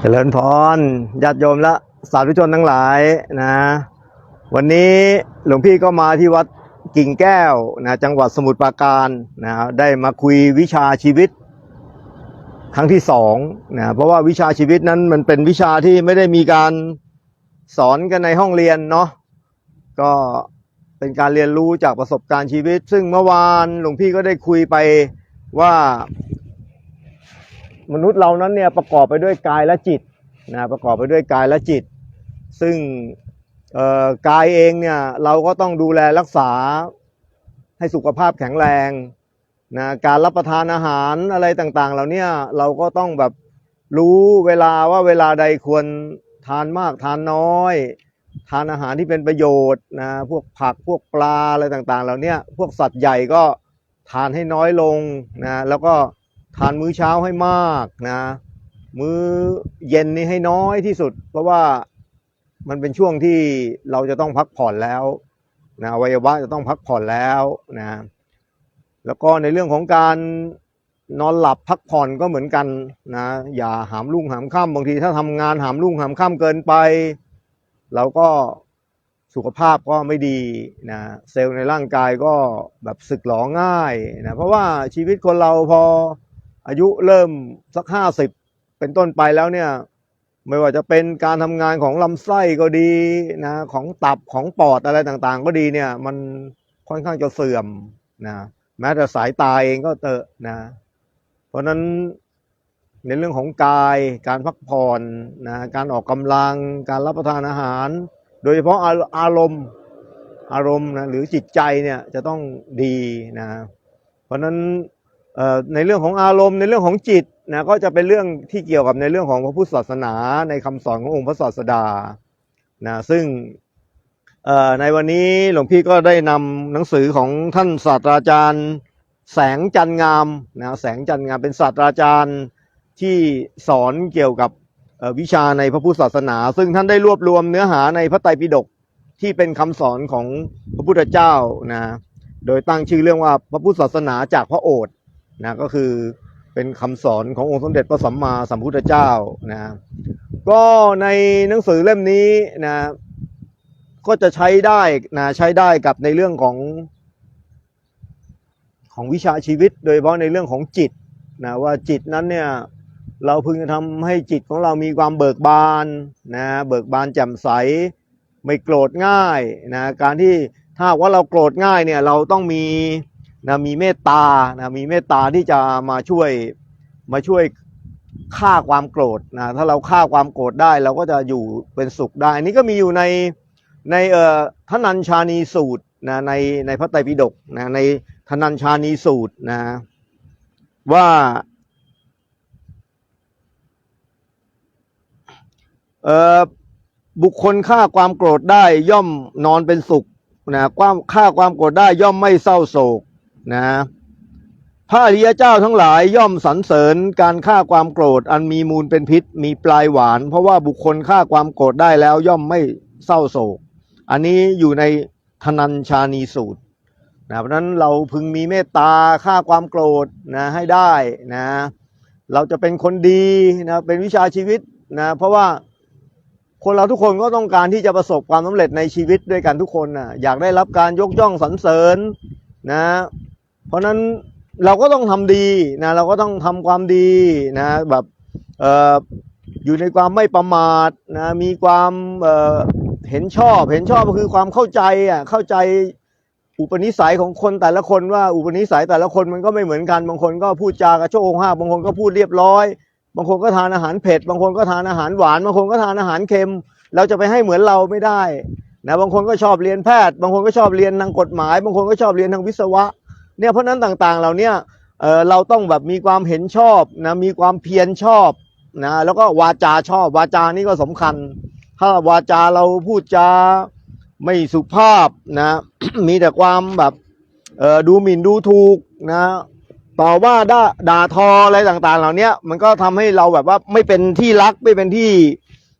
เจริญพรญาติโยมและสาธุชนทั้งหลายนะ วันนี้หลวงพี่ก็มาที่วัดกิ่งแก้วนะจังหวัดสมุทรปราการนะได้มาคุยวิชาชีวิต ครั้งที่สองนะเพราะว่าวิชาชีวิตนั้นมันเป็นวิชาที่ไม่ได้มีการสอนกันในห้องเรียนเนาะก็เป็นการเรียนรู้จากประสบการณ์ชีวิต ซึ่งเมื่อวานหลวงพี่ก็ได้คุยไปว่า มนุษย์เรานั้นเนี่ยประกอบไปด้วยกายและจิตนะประกอบไปด้วยกายและจิต ซึ่งกายเองเนี่ยเราก็ต้องดูแลรักษาให้สุขภาพแข็งแรงนะการรับประทานอาหารอะไรต่างๆเหล่าเนี้เราก็ต้องแบบรู้เวลาว่าเวลาใดควรทานมากทานน้อย ทานอาหารที่เป็นประโยชน์นะพวกผักพวกปลาอะไรต่างๆเหล่าเนี้ยพวกสัตว์ใหญ่ก็ทานให้น้อยลงนะแล้วก็ ทานมื้อเช้าให้มากนะ มื้อเย็นนี่ให้น้อยที่สุด เพราะว่ามันเป็นช่วงที่เราจะต้องพักผ่อนแล้วนะวัยวะจะต้องพักผ่อนแล้วนะแล้วก็ในเรื่องของการนอนหลับพักผ่อนก็เหมือนกันนะอย่าหามรุ่งหามค่ำบางทีถ้าทำงานหามรุ่งหามค่ำเกินไป เราก็สุขภาพก็ไม่ดีนะเซลล์ในร่างกายก็แบบสึกหรอง่ายนะเพราะว่าชีวิตคนเราพอ อายุเริ่มสักห้าสิบเป็นต้นไปแล้วเนี่ยไม่ว่าจะเป็นการทำงานของลำไส้ก็ดีนะของตับของปอดอะไรต่างๆ ก็ดีเนี่ยมันค่อนข้างจะเสื่อมนะแม้แต่สายตาเองก็เตอะนะ เพราะฉะนั้นในเรื่องของกายการพักผ่อนนะการออกกำลังการรับประทานอาหาร โดยเฉพาะอาอารมณ์อารมณ์นะหรือจิตใจเนี่ยจะต้องดีนะ เพราะฉะนั้น ในเรื่องของอารมณ์ในเรื่องของจิตนะก็จะเป็นเรื่องที่เกี่ยวกับในเรื่องของพระพุทธศาสนาในคำสอนขององค์พระศาสดานะซึ่งในวันนี้หลวงพี่ก็ได้นำหนังสือของท่านศาสตราจารย์ แสงจันงามนะแสงจันงามเป็นศาสตราจารย์ที่สอนเกี่ยวกับวิชาในพระพุทธศาสนา ซึ่งท่านได้รวบรวมเนื้อหาในพระไตรปิฎกที่เป็นคำสอนของพระพุทธเจ้านะโดยตั้งชื่อเรื่องว่าพระพุทธศาสนาจากพระโอษฐ นะก็คือเป็นคำสอนขององค์สมเด็จพระสัมมาสัมพุทธเจ้านะก็ในหนังสือเล่มนี้นะก็จะใช้ได้นะใช้ได้กับในเรื่องของของวิชาชีวิต โดยเฉพาะในเรื่องของจิตนะว่าจิตนั้นเนี่ยเราพึงจะทำให้จิตของเรามีความเบิกบานนะเบิกบานแจ่มใสไม่โกรธง่ายนะการที่ถ้าว่าเราโกรธง่ายเนี่ยเราต้องมี นะมีเมตตานะมีเมตตาที่จะมาช่วยมาช่วยฆ่าความโกรธนะถ้าเราฆ่าความโกรธได้เราก็จะอยู่เป็นสุขได้ อันนี้ก็มีอยู่ในในเอ่อทนัญชานีสูตรนะในในพระไตรปิฎกนะในธนัญชานีสูตรนะว่าเอ่อบุคคลฆ่าความโกรธได้ย่อมนอนเป็นสุขนะความฆ่าความโกรธได้ย่อมไม่เศร้าโศก นะพระอริยเจ้าทั้งหลายย่อมสรรเสริญการฆ่าความโกรธ อันมีมูลเป็นพิษมีปลายหวาน เพราะว่าบุคคลฆ่าความโกรธได้แล้วย่อมไม่เศร้าโศก อันนี้อยู่ในธนัญชานีสูตรนะเพราะนั้นเราพึงมีเมตตาฆ่าความโกรธนะให้ได้นะเราจะเป็นคนดีนะเป็นวิชาชีวิตนะเพราะว่าคนเราทุกคนก็ต้องการที่จะประสบความสำเร็จในชีวิตด้วยกันทุกคนนะอยากได้รับการยกย่องสรรเสริญ นะ เพราะฉะนั้นเราก็ต้องทำดีนะเราก็ต้องทำความดีนะแบบเอ่ออยู่ในความไม่ประมาทนะมีความเอ่อเห็นชอบเห็นชอบก็คือความเข้าใจอะเข้าใจอุปนิสัยของคนแต่ละคนว่าอุปนิสัยแต่ละคนมันก็ไม่เหมือนกัน บางคนก็พูดจากระโชกห้าบางคนก็พูดเรียบร้อย บางคนก็ทานอาหารเผ็ด บางคนก็ทานอาหารหวาน บางคนก็ทานอาหารเค็ม เราจะไปให้เหมือนเราไม่ได้ นะบางคนก็ชอบเรียนแพทย์ บางคนก็ชอบเรียนทางกฎหมาย บางคนก็ชอบเรียนทางวิศวะเนี่ยเพราะนั้นต่างๆเหล่าเนี้ยเเราต้องแบบมีความเห็นชอบนะมีความเพียรชอบนะแล้วก็วาจาชอบวาจานี่ก็สำคัญ ถ้าวาจาเราพูดจาไม่สุภาพนะมีแต่ความแบบเออดูหมิ่นดูถูกนะต่อว่าด่าด่าทออะไรต่างๆ เหล่านี้มันก็ทำให้เราแบบว่าไม่เป็นที่รักไม่เป็นที่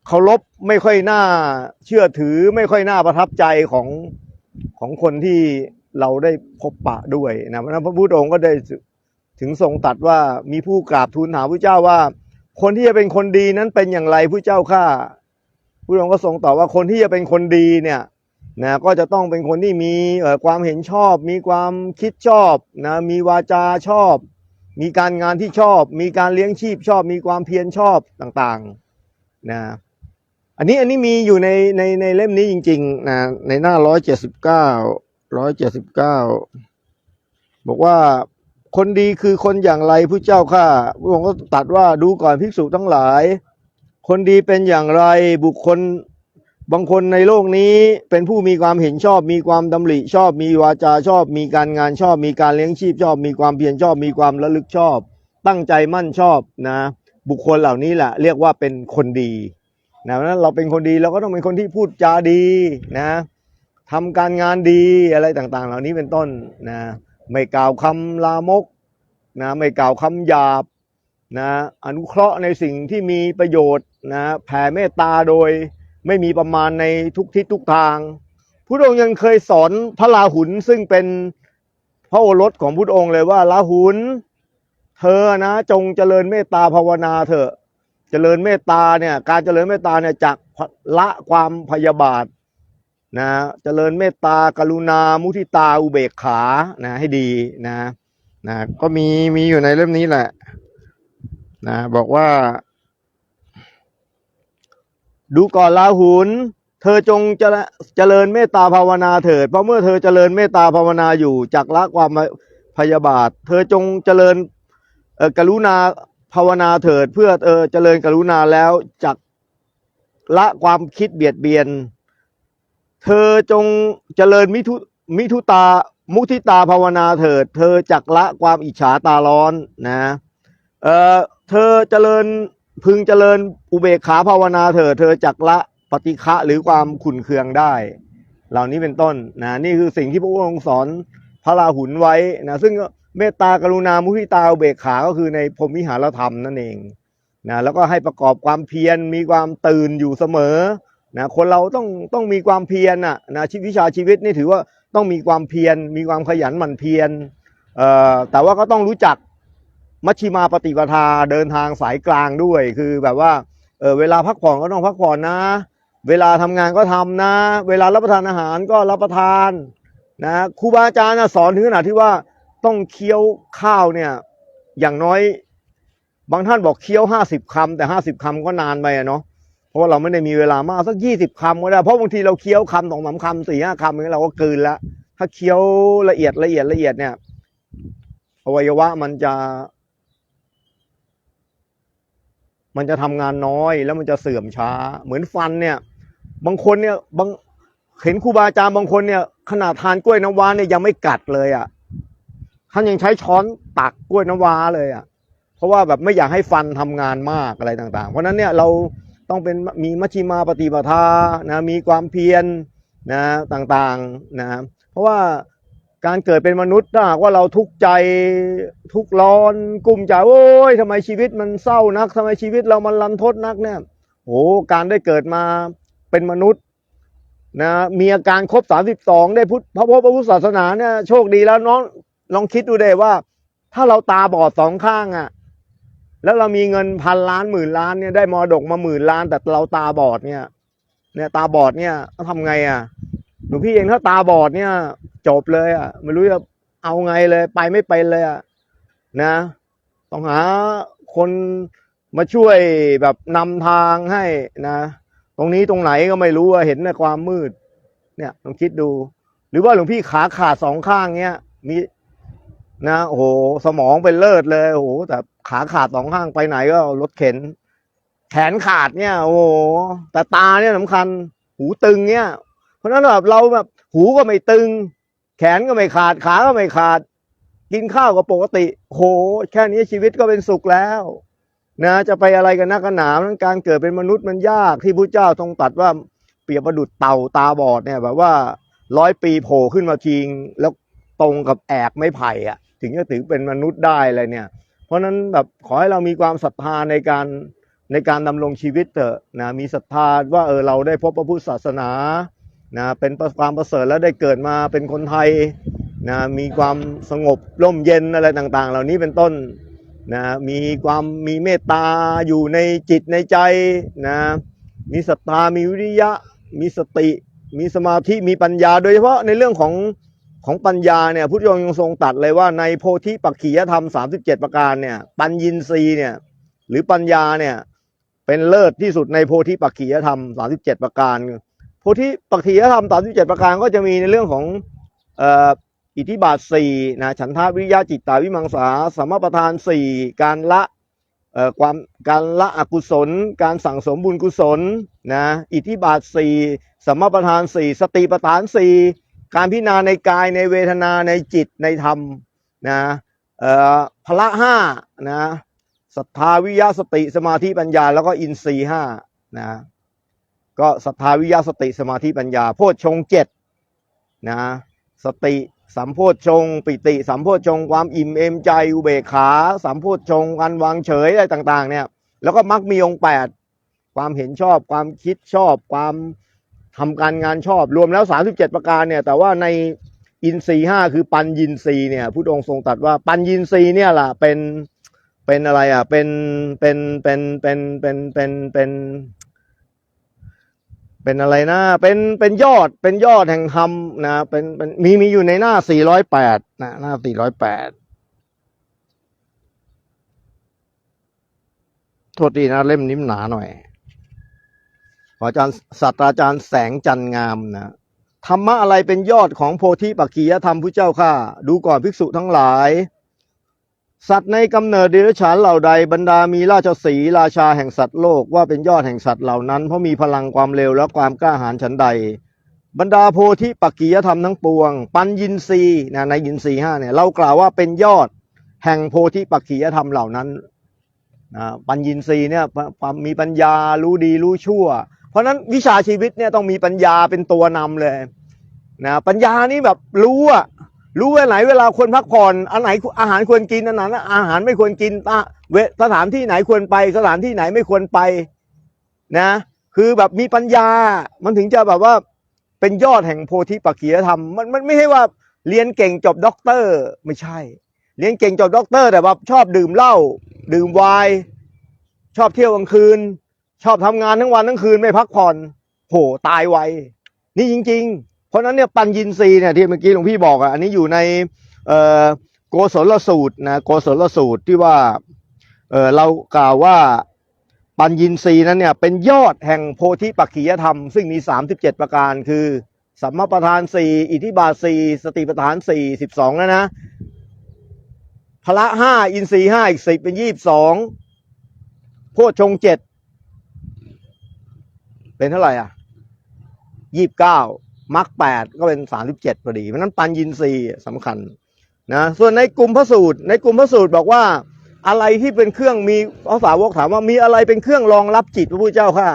เคารพ ไม่ค่อยน่าเชื่อถือไม่ค่อยน่าประทับใจของของคนที่เราได้พบปะด้วยนะพระพุทธองค์ก็ได้ถึงทรงตัดว่ามีผู้กราบทูลถามพระเจ้าว่า คนที่จะเป็นคนดีนั้นเป็นอย่างไรผู้เจ้าข้าผู้องค์ก็ทรงตอบว่าคนที่จะเป็นคนดีเนี่ยนะก็จะต้องเป็นคนที่มีความเห็นชอบ มีความคิดชอบนะมีวาจาชอบ มีการงานที่ชอบ มีการเลี้ยงชีพชอบ มีความเพียรชอบต่างๆนะ อันนี้อันนี้มีอยู่ในในในเล่มนี้จริง ๆ นะ ในหน้าร้อยเจ็ดสิบเก้าร้อยเจ็ดสิบเก้าบอกว่าคนดีคือคนอย่างไรผู้เจ้าข้าพระองค์ก็ตัดว่าดูก่อนภิกษุทั้งหลาย คนดีเป็นอย่างไรบุคคลบางคนในโลกนี้เป็นผู้มีความเห็นชอบ มีความดำริชอบ มีวาจาชอบ มีการงานชอบ มีการเลี้ยงชีพชอบ มีความเพียรชอบ มีความระลึกชอบ ตั้งใจมั่นชอบนะ บุคคลเหล่านี้แหละเรียกว่าเป็นคนดี นะนั้นเราเป็นคนดีเราก็ต้องเป็นคนที่พูดจาดีนะทำการงานดีอะไรต่างๆ เหล่านี้เป็นต้นนะไม่กล่าวคำลามกนะไม่กล่าวคำหยาบนะอนุเคราะห์ในสิ่งที่มีประโยชน์นะแผ่เมตตาโดยไม่มีประมาณในทุกทิศทุกทางพุทธองค์ยังเคยสอนพระราหุลซึ่งเป็นพระโอรสของพุทธองค์เลยว่าราหุลเธอนะจงเจริญเมตตาภาวนาเถอะ เจริญเมตตาเนี่ย การเจริญเมตตาเนี่ยจากละความพยาบาทนะเจริญเมตตากรุณา มุทิตาอุเบกขานะให้ดีนะนะก็มีมีอยู่ในเล่มนี้แหละนะบอกว่า ดูก่อนลาหุน เธอจงเจริญเจริญเมตตาภาวนาเถิด เพราะเมื่อเธอเจริญเมตตาภาวนาอยู่จากละความพยาบาท เธอจงเจริญเอกรุณา ภาวนาเถิดเพื่อเออเจริญกรุณาแล้วจากละความคิดเบียดเบียน เธอจงเจริญมิทุมิทุตา มุทิตาภาวนาเถิด เธอจักละความอิจฉาตาร้อนนะ เออเธอเจริญพึงเจริญอุเบกขาภาวนาเถิด เธอจักละปฏิฆะหรือความขุนเคืองได้ เหล่านี้เป็นต้นนะนี่คือสิ่งที่พระองค์สอนพระราหุลไว้นะซึ่ง เมตตากรุณามุทิตาอุเบกขาก็คือในพรหมวิหารธรรมนั่นเองนะแล้วก็ให้ประกอบความเพียรมีความตื่นอยู่เสมอนะคนเราต้องต้องมีความเพียรน่ะนะชีวิตวิชาชีวิตนี่ถือว่าต้องมีความเพียรมีความขยันหมั่นเพียรเอ่อแต่ว่าก็ต้องรู้จักมัชชิมาปฏิปทาเดินทางสายกลางด้วย คือแบบว่าเออเวลาพักผ่อนก็ต้องพักผ่อนนะ เวลาทำงานก็ทำนะ เวลารับประทานอาหารก็รับประทานนะครูบาอาจารย์สอนถึงขนาดที่ว่า ต้องเคี้ยวข้าวเนี่ย อย่างน้อย บางท่านบอกเคี้ยวห้าสิบคำแต่ห้าสิบคำก็นานไปอะเนาะเพราะว่าเราไม่ได้มีเวลามากสักยี่สิบคำก็ได้เพราะบางทีเราเคี้ยวคำสองสามคำสี่ห้าคำอย่างนี้เราก็กลืนละถ้าเคี้ยวละเอียดละเอียดละเอียดเนี่ย อวัยวะมันจะ มันจะทำงานน้อยแล้วมันจะเสื่อมช้า เหมือนฟันเนี่ย บางคนเนี่ยบางเห็นครูบาอาจารย์บางคนเนี่ย ขนาดทานกล้วยน้ำว้าเนี่ยยังไม่กัดเลยอะ่ะ ท่านยังใช้ช้อนตักกล้วยน้ำว้าเลยอะ่ะ เพราะว่าแบบไม่อยากให้ฟันทำงานมากอะไรต่างๆ เพราะนั้นเนี่ยเราต้องเป็นมีมัชชิมาปฏิปทานะมีความเพียรนะต่างๆนะเพราะว่าการเกิดเป็นมนุษย์ถ้าหากว่าเราทุกข์ใจทุกข์ร้อนกุ้มใจโอ้ยทำไมชีวิตมันเศร้านักทำไมชีวิตเรามันรันทดนักเนี่ยโอ้การได้เกิดมาเป็นมนุษย์นะมีอาการครบสามสิบสองได้พุทธพระพุทธศาสนาเนี่ยโชคดีแล้วน้อง ลองคิดดูเดว่า ถ้าเราตาบอดสองข้างอะ่ะ แล้วเรามีเงินพันล้านหมื่นล้านเนี่ยได้มรดกมาหมื่นล้าน แต่เราตาบอดเนี่ย เนี่ยตาบอดเนี่ยต้องทำไงอะหลวงพี่เองถ้าตาบอดเนี่ย จบเลยอะไม่รู้จะเอาไงเลย ไปไม่เป็นเลยอะนะ ต้องหาคนมาช่วยแบบนำทางให้นะ ตรงนี้ตรงไหนก็ไม่รู้เห็นในความมืด เนี่ยลองคิดดู หรือว่าหลวงพี่ขาขาดสองข้างเนี้ยมี นะโอ้โหสมองเป็นเลิศเลยโอ้โหแต่ขาขาดสองข้างไปไหนก็รถเข็น แขนขาดเนี่ย โอ้โหแต่ตาเนี่ยสำคัญ หูตึงเนี่ย เพราะฉะนั้นแบบเราแบบหูก็ไม่ตึง แขนก็ไม่ขาดขาก็ไม่ขาด กินข้าวก็ปกติโห แค่นี้ชีวิตก็เป็นสุขแล้วนะจะไปอะไรกันนักกันหนานั้นการเกิดเป็นมนุษย์มันยากที่พระเจ้าทรงตัดว่าเปรียบประดุดเต่าตาบอดเนี่ยแบบว่าร้อยปีโผล่ขึ้นมาทิงแล้วตรงกับแอกไม้ไผ่อะ ถึงจะถือเป็นมนุษย์ได้อะไรเนี่ย เพราะฉะนั้นแบบขอให้เรามีความศรัทธาในการในการดำรงชีวิตเถอะนะมีศรัทธาว่าเออเราได้พบพระพุทธศาสนานะเป็นความประเสริฐแล้วได้เกิดมาเป็นคนไทยนะมีความสงบร่มเย็นอะไรต่างๆ เหล่านี้เป็นต้นนะมีความมีเมตตาอยู่ในจิตในใจนะมีศรัทธามีวิริยะ มีสติ มีสมาธิมีปัญญา โดยเฉพาะในเรื่องของ ของปัญญาเนี่ยพุทธองค์ยังทรงตัดเลยว่าในโพธิปักขียธรรม 37 ประการเนี่ย ปัญญินรีเนี่ย หรือปัญญาเนี่ย เป็นเลิศที่สุดในโพธิปักขียธรรม 37 ประการ โพธิปักขียธรรม 37 ประการก็จะมีในเรื่องของอิทธิบาทสี่นะฉันทาวิริยะจิตตาวิมังสาสมประทานสี่การละความการละอกุศล การสั่งสมบุญกุศลนะอิทธิบาทสี่สมประทานสี่สติประทานสี่ การพิจารณาในกายในเวทนาในจิตในธรรมนะเอ่อพละห้านะศรัทธาวิยะสติสมาธิปัญญา แล้วก็อินทรีห้านะก็ศรัทธาวิยะสติสมาธิปัญญา โพชฌงเจ็ดนะสติสัมโพชฌงปิติ สัมโพชฌงความอิ่มเอมใจอุเบกขา สัมโพชฌงการวางเฉยอะไรต่าง ๆ เนี่ย แล้วก็มักมีองค์แปดความเห็นชอบความคิดชอบความ ทำการงานชอบรวมแล้ว 37 ประการเนี่ย แต่ว่าในอินทรีห้าคือปัญญินทรีเนี่ยพุทธองค์ทรงตรัสว่าปัญญินทรีเนี่ยล่ะเป็นเป็นอะไรอะเป็นเป็นเป็นเป็นเป็นเป็นเป็นเป็นอะไรนะเป็นเป็นยอดเป็นยอดแห่งธรรมนะเป็นเป็นมีมีอยู่ในหน้า 408 นะหน้า 408โทษดีนะเล่มนิ้มหนาหน่อย ขออาจารย์ศาสตราจารย์แสงจันงามนะธรรมะอะไรเป็นยอดของโพธิปักขียธรรมผู้เจ้าข้าดูก่อนภิกษุทั้งหลาย สัตว์ในกำเนิดเดรัจฉานเหล่าใดบรรดามีราชสีราชาแห่งสัตว์โลกว่าเป็นยอดแห่งสัตว์เหล่านั้นเพราะมีพลังความเร็วและความกล้าหาญฉันใด บรรดาโพธิปักกียธรรมทั้งปวง ปัญญินรีนะในยินรีห้าเนี่ยเรากล่าวว่าเป็นยอดแห่งโพธิปักกียธรรมเหล่านั้นนะปัญญินรีเนี่ยความมีปัญญารู้ดีรู้ชั่ว เพราะฉะนั้นวิชาชีวิตเนี่ยต้องมีปัญญาเป็นตัวนำเลยนะปัญญานี่แบบรู้อะรู้วลาไหนเวลาควรพักผ่อนอันไหนอาหารควรกินอันไหนอาหารไม่ควรกินอะเวสถานที่ไหนควรไป สถานที่ไหนไม่ควรไปนะ คือแบบมีปัญญา มันถึงจะแบบว่าเป็นยอดแห่งโพธิปักขียธรรมมันมันไม่ใช่ว่าเรียนเก่งจบด็อกเตอร์ ไม่ใช่ เรียนเก่งจบด็อกเตอร์ แต่ว่าชอบดื่มเหล้าดื่มไวน์ชอบเที่ยวกลางคืน ชอบทำงานทั้งวันทั้งคืนไม่พักผ่อนโหตายไวนี่จริง ๆ เพราะนั้นเนี่ยปัญญินทรีย์เนี่ยที่เมื่อกี้หลวงพี่บอกอะอันนี้อยู่ในเอ่อโกศลสูตรนะโกศลสูตรที่ว่าเออเรากล่าวว่าปัญญินทรีย์นั้นเนี่ยเป็นยอดแห่งโพธิปักขียธรรม ซึ่งมี 37 ประการคือ สัมมาประธานสี่อิทธิบาทสี่สติประธานสี่สิบสองแล้วนะพละห้าอินทรีย์ห้าอีกสิบเป็นยี่สิบสองโพชงเจ็ด เป็นเท่าไหร่อะยี่สิบเก้ามรรคแปดก็เป็นสามสิบเจ็ดพอดีเพราะนั้นปัญญินทรีย์สำคัญนะส่วนในกลุ่มพระสูตร ในกลุ่มพระสูตรบอกว่า อะไรที่เป็นเครื่องมีภาษาวกถามว่ามีอะไรเป็นเครื่องรองรับจิตพระพุทธเจ้าค่ะ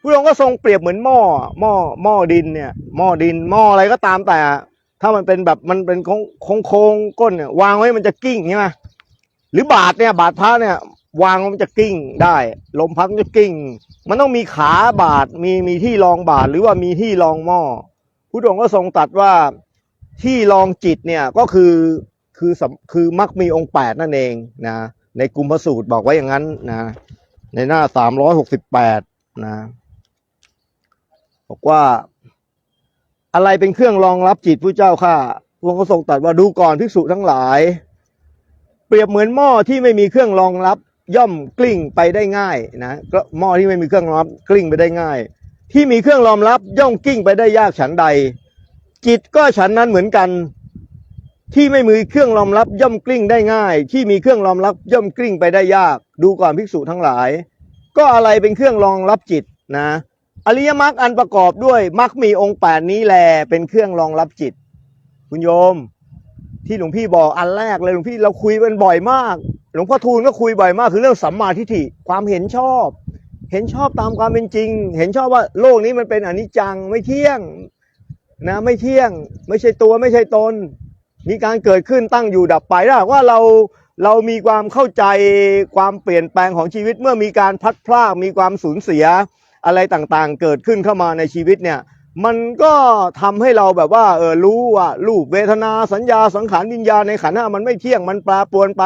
พระองค์ก็ทรงเปรียบเหมือนหม้อหม้อหม้อดินเนี่ยหม้อดินหม้ออะไรก็ตามแต่ ถ้ามันเป็นแบบมันเป็นโค้งโค้งโค้งก้นเนี่ยวางไว้มันจะกิ้งใช่ไหมหรือบาทเนี่ยบาทพระเนี่ยว วางมันจะกิ้งได้ ลมพัดมันจะกิ้ง มันต้องมีขาบาทมีมีที่รองบาทหรือว่ามีที่รองหม้อพุทธองค์ก็ทรงตรัสว่าที่รองจิตเนี่ยก็คือคือสำคือมักมีองค์แปดนั่นเองนะในกลุ่มพระสูตรบอกไว้อย่างนั้นนะในหน้าสามร้อยหกสิบแปดนะบอกว่า อะไรเป็นเครื่องรองรับจิตผู้เจ้าข้าพระองค์ก็ทรงตรัสว่าดูก่อนภิกษุทั้งหลาย เปรียบเหมือนหม้อที่ไม่มีเครื่องรองรับ ย่อมกลิ้งไปได้ง่ายนะก็หม้อที่ไม่มีเครื่องรองรับกลิ้งไปได้ง่าย ที่มีเครื่องรองรับย่อมกลิ้งไปได้ยากฉันใด จิตก็ฉันนั้นเหมือนกัน ที่ไม่มีเครื่องรองรับย่อมกลิ้งได้ง่าย ที่มีเครื่องรองรับย่อมกลิ้งไปได้ยาก ดูก่อนภิกษุทั้งหลาย ก็อะไรเป็นเครื่องรองรับจิตนะ อริยมรรคอันประกอบด้วยมรรคมีองค์แปดนี้แลเป็นเครื่องรองรับจิต คุณโยม ที่หลวงพี่บอกอันแรกเลยหลวงพี่เราคุยกันบ่อยมาก หลวงพ่อทูลก็คุยบ่อยมากคือเรื่องสัมมาทิฏฐิความเห็นชอบ เห็นชอบตามความเป็นจริง เห็นชอบว่าโลกนี้มันเป็นอนิจจังไม่เที่ยงนะไม่เที่ยง ไม่ใช่ตัวไม่ใช่ตน มีการเกิดขึ้นตั้งอยู่ดับไปถ้าว่าเราเรามีความเข้าใจความเปลี่ยนแปลงของชีวิตเมื่อมีการพัดพลากมีความสูญเสียอะไรต่างๆ เกิดขึ้นเข้ามาในชีวิตเนี่ยมันก็ทำให้เราแบบว่าเออรู้ว่ารูปเวทนาสัญญาสังขารวิญญาณในขันธ์ห้ามันไม่เที่ยงมันแปรปรวนไป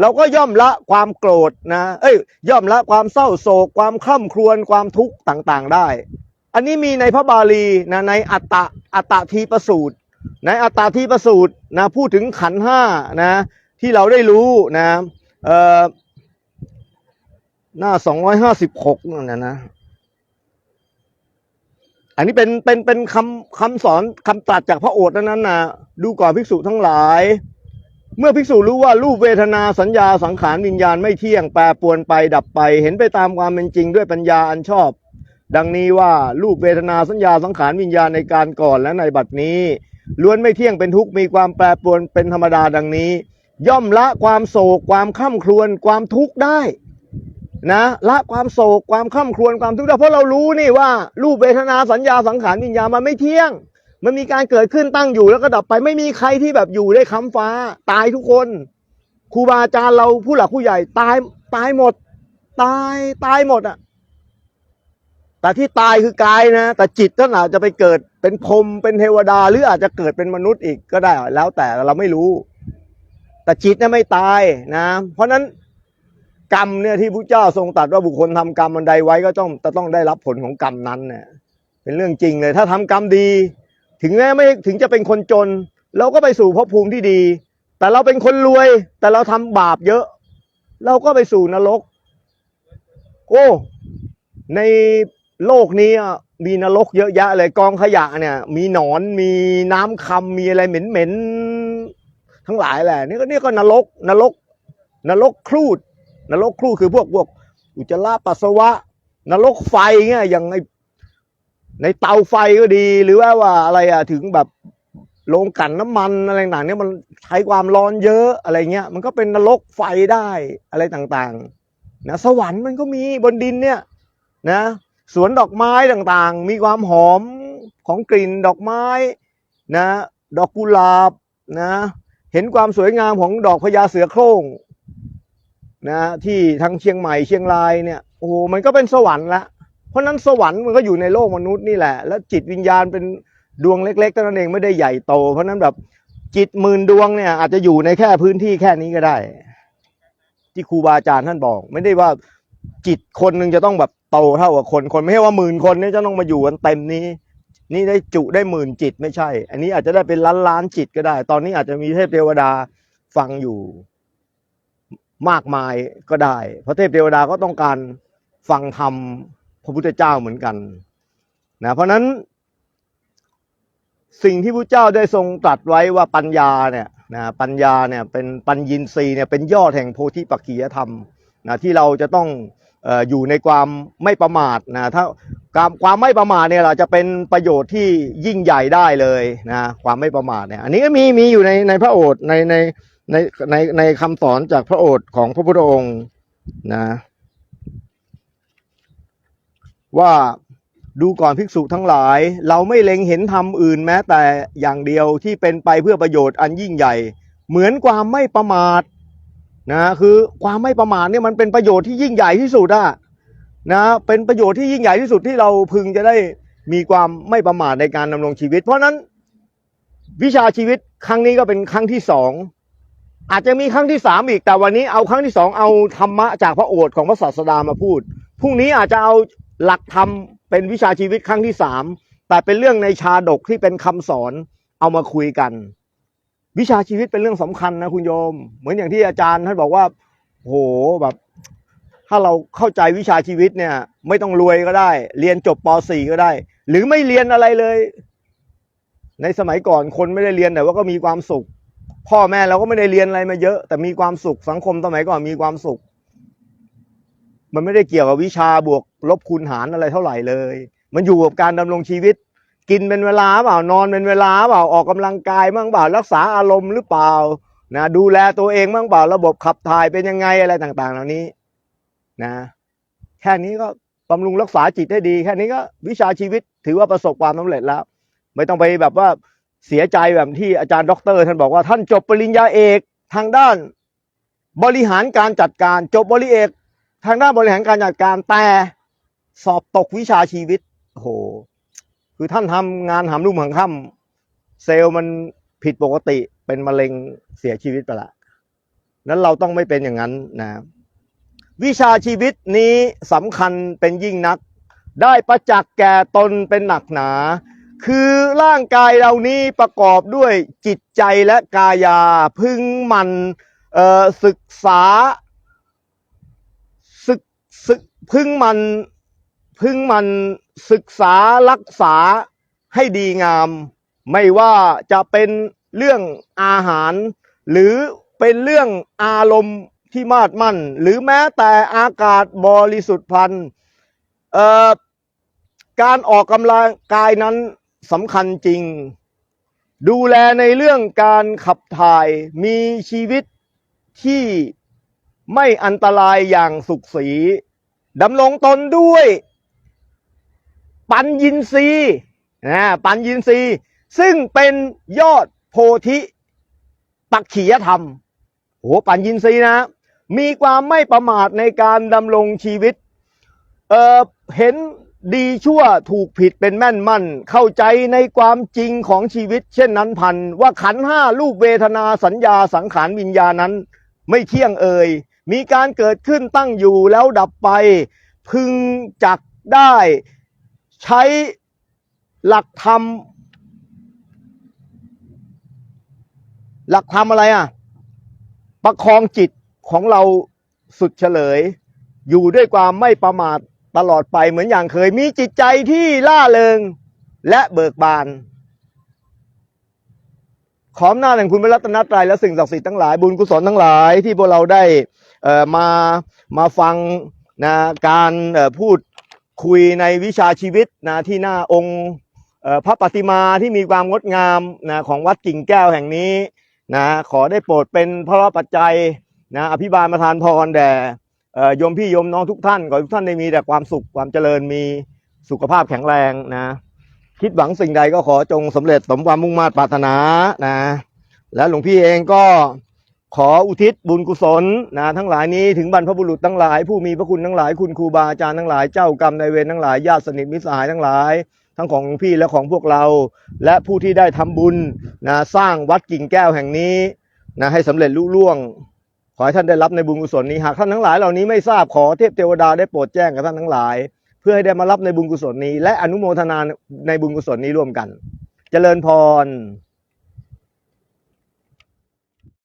เราก็ย่อมละความโกรธนะ เอ้ย ย่อมละความเศร้าโศก ความคร่ำครวญความทุกข์ต่างๆ ได้ อันนี้มีในพระบาลีนะในอัตตะอัตตทีประสูตรในอัตตาทีประสูตรนะพูดถึงขันห้านะที่เราได้รู้นะเอ่อหน้าสองร้อยห้าสิบหกนั่นนะนะ อันนี้เป็นเป็นเป็นคำคำสอนคำตรัสจากพระโอษฐ์นั้นนะดูก่อนภิกษุทั้งหลาย เมื่อภิกษุรู้ว่ารูปเวทนาสัญญาสังขารวิญญาณไม่เที่ยงแปรปวนไปดับไป เห็นไปตามความเป็นจริงด้วยปัญญาอันชอบ ดังนี้ว่ารูปเวทนาสัญญาสังขารวิญญาณในการก่อนและในบัดนี้ล้วนไม่เที่ยงเป็นทุกข์มีความแปรปรวนเป็นธรรมดาดังนี้ ย่อมละความโศกความข้าครวญความทุกข์ได้นะละความโศกความข้าครวญความทุกข์ได้เพราะเรารู้นี่ว่า รูปเวทนาสัญญาสังขารวิญญาณมันไม่เที่ยง มันมีการเกิดขึ้นตั้งอยู่แล้วก็ดับไปไม่มีใครที่แบบอยู่ได้ค้ำฟ้า ตายทุกคนครูบาอาจารย์เราผู้หลักผู้ใหญ่ ตายตายหมด ตายตายหมดอะ แต่ที่ตายคือกายนะ แต่จิตท่านอาจจะไปเกิดเป็นพรมเป็นเทวดา หรืออาจจะเกิดเป็นมนุษย์อีกก็ได้ แล้วแต่เราไม่รู้ แต่จิตเนี่ยไม่ตายนะ เพราะนั้นกรรมเนี่ยที่พระเจ้าทรงตรัสว่าบุคคลทำกรรมอันใดไว้ก็ต้องจะต้องได้รับผลของกรรมนั้นเนี่ยเป็นเรื่องจริงเลย ถ้าทำกรรมดี ถึงแม้ไม่ถึงจะเป็นคนจน เราก็ไปสู่ภพภูมิที่ดี แต่เราเป็นคนรวย แต่เราทำบาปเยอะ เราก็ไปสู่นรก โอ้ในโลกนี้มีนรกเยอะแยะเลยกองขยะเนี่ย มีหนอนมีน้ำคำมีอะไรเหม็นๆทั้งหลายแหละนี่ก็นี่ก็นรกนรก นรกครูด นรกครูดคือพวกพวกอุจจาระปัสสาวะ นรกไฟเงี้ยอย่างไอ ในเตาไฟก็ดีหรือว่าว่าอะไรอะถึงแบบโรงกันน้ำมันอะไรต่างเนี่ยมันใช้ความร้อนเยอะอะไรเงี้ย มันก็เป็นนรกไฟได้อะไรต่างๆนะสวรรค์มันก็มีบนดินเนี่ยนะสวนดอกไม้ต่างๆ มีความหอมของกลิ่นดอกไม้นะดอกกุหลาบนะเห็นความสวยงามของดอกพญาเสือโคร่งนะที่ทางเชียงใหม่เชียงรายเนี่ยโอ้โหมันก็เป็นสวรรค์ละ ราะนั้นสวรรค์มันก็อยู่ในโลกมนุษย์นี่แหละ แล้วจิตวิญญาณเป็นดวงเล็กๆเท่านั้นเองไม่ได้ใหญ่โต เพราะฉะนั้นแบบจิตหมื่นดวงเนี่ยอาจจะอยู่ในแค่พื้นที่แค่นี้ก็ได้ ที่ครูบาอาจารย์ท่านบอก ไม่ได้ว่าจิตคนหนึ่งจะต้องแบบโตเท่ากับคนคนไม่ใช่ว่าหมื่นคนเนี่ยจะต้องมาอยู่กันเต็มนี้ นี่ได้จุได้หมื่นจิตไม่ใช่ อันนี้อาจจะได้เป็นล้านล้านจิตก็ได้ ตอนนี้อาจจะมีเทพเทวดาฟังอยู่มากมายก็ได้ เพราะเทพเทวดาก็ต้องการฟังธรรม พระพุทธเจ้าเหมือนกันนะเพราะนั้น สิ่งที่พระเจ้าได้ทรงตรัสไว้ว่าปัญญาเนี่ยนะปัญญาเนี่ยเป็นปัญญินทรีย์เนี่ยเป็นยอดแห่งโพธิปักขียธรรมนะที่เราจะต้องอออยู่ในความไม่ประมาทนะถ้าความความไม่ประมาทเนี่ยเราจะเป็นประโยชน์ที่ยิ่งใหญ่ได้เลยนะความไม่ประมาทเนี่ยอันนี้ก็มีมีอยู่ในในพระโอษฐ์ในในในในในคำสอนจากพระโอษฐ์ของพระพุทธองค์นะ ว่าดูก่อนภิกษุทั้งหลาย เราไม่เล็งเห็นธรรมอื่นแม้แต่อย่างเดียวที่เป็นไปเพื่อประโยชน์อันยิ่งใหญ่ เหมือนความไม่ประมาทนะคือความไม่ประมาทเนี่ยมันเป็นประโยชน์ที่ยิ่งใหญ่ที่สุดอะนะเป็นประโยชน์ที่ยิ่งใหญ่ที่สุดที่เราพึงจะได้มีความไม่ประมาทในการดำรงชีวิต เพราะนั้นวิชาชีวิตครั้งนี้ก็เป็นครั้งที่สองอาจจะมีครั้งที่สามอีกแต่วันนี้เอาครั้งที่สองเอาธรรมะจากพระโอษฐ์ของพระศาสดามาพูดพรุ่งนี้อาจจะเอา หลักธรรมเป็นวิชาชีวิตครั้งที่สามแต่เป็นเรื่องในชาดกที่เป็นคำสอนเอามาคุยกัน วิชาชีวิตเป็นเรื่องสำคัญนะคุณโยม เหมือนอย่างที่อาจารย์ท่านบอกว่าโหแบบ ถ้าเราเข้าใจวิชาชีวิตเนี่ย ไม่ต้องรวยก็ได้ เรียนจบป .4 ก็ได้ หรือไม่เรียนอะไรเลย ในสมัยก่อนคนไม่ได้เรียนแต่ว่าก็มีความสุข พ่อแม่เราก็ไม่ได้เรียนอะไรมาเยอะ แต่มีความสุขสังคมสมัยก่อนมีความสุข มันไม่ได้เกี่ยวกับวิชาบวกลบคูณหารอะไรเท่าไหร่เลย มันอยู่กับการดำรงชีวิต กินเป็นเวลาเปล่านอนเป็นเวลาเปล่าออกกำลังกายบ้างเปล่ารักษาอารมณ์หรือเปล่านะดูแลตัวเองบ้างเปล่าระบบขับถ่ายเป็นยังไงอะไรต่าง ๆ เหล่านี้นะ แค่นี้ก็บำรุงรักษาจิตได้ดี แค่นี้ก็วิชาชีวิตถือว่าประสบความสำเร็จแล้ว ไม่ต้องไปแบบว่าเสียใจแบบที่อาจารย์ด็อกเตอร์ท่านบอกว่าท่านจบปริญญาเอกทางด้านบริหารการจัดการจบบริเอก ทางด้านบริหารการจัดการแต่สอบตกวิชาชีวิตโอ้โหคือท่านทำงานหามรุ่มหางค่ำเซลล์มันผิดปกติเป็นมะเร็งเสียชีวิตไปละนั้นเราต้องไม่เป็นอย่างนั้นนะวิชาชีวิตนี้สำคัญเป็นยิ่งนัก ได้ประจักษ์แก่ตนเป็นหนักหนา คือร่างกายเรานี้ประกอบด้วยจิตใจและกายา พึงมันศึกษา พึ่งมันพึ่งมันศึกษารักษาให้ดีงาม ไม่ว่าจะเป็นเรื่องอาหาร หรือเป็นเรื่องอารมณ์ที่มาดมั่น หรือแม้แต่อากาศบริสุทธิ์พันเอ่อการออกกำลังกายนั้นสำคัญจริง ดูแลในเรื่องการขับถ่ายมีชีวิตที่ไม่อันตรายอย่างสุขสี ดำรงตนด้วย ปัญญินรีนะปัญญินรีซึ่งเป็นยอดโพธิปักขียธรรมโหปัญญินรีนะ มีความไม่ประมาทในการดำรงชีวิตเออเห็นดีชั่วถูกผิดเป็นแม่นมั่น เข้าใจในความจริงของชีวิต เช่นนั้นพันว่าขันห้ารูปเวทนาสัญญาสังขารวิญญาณนั้น ไม่เที่ยงเอ่ย มีการเกิดขึ้นตั้งอยู่แล้วดับไป พึงจักได้ใช้หลักธรรม หลักธรรมอะไรอะ ประคองจิตของเราสุดเฉลย อยู่ด้วยความไม่ประมาทตลอดไปเหมือนอย่างเคย มีจิตใจที่ล่าเริงและเบิกบาน ขออำนาแห่งคุณพระรัตนตรัยและสิ่งศักดิ์สิทธิ์ทั้งหลายบุญกุศลทั้งหลายที่พวกเราได้มามาฟังนะการพูดคุยในวิชาชีวิตนะที่หน้าองค์พระปฏิมาที่มีความงดงามนะของวัดกิ่งแก้วแห่งนี้นะขอได้โปรดเป็นพระปัจจัยนะอภิบาลประทานพรแด่โยมพี่โยมน้องทุกท่านขอทุกท่านได้มีแต่ความสุขความเจริญมีสุขภาพแข็งแรงนะ คิดหวังสิ่งใดก็ขอจงสำเร็จสมความมุ่งมา่ปรารถนานะ และหลวงพี่เองก็ขออุทิศบุญกุศลนะทั้งหลายนี้ถึงบรรพบุรุษทั้งหลาย ผู้มีพระคุณทั้งหลายคุณครูบาอาจารย์ทั้งหลายเจ้ากรรมนายเวรทั้งหลายญาติสนิทมิตรสหายทั้งหลาย ทั้งของหลวงพี่และของพวกเรา และผู้ที่ได้ทำบุญนะสร้างวัดกิ่งแก้วแห่งนี้นะให้สำเร็จลุล่วง ขอให้ท่านได้รับในบุญกุศลนี้หากท่านทั้งหลายเหล่านี้ไม่ทราบขอเทพเทวดาได้โปรดแจ้งกับท่านทั้งหลาย พื่อให้ได้มารับในบุญกุศลนี้ และอนุโมทนาในบุญกุศลนี้ร่วมกัน เจริญพร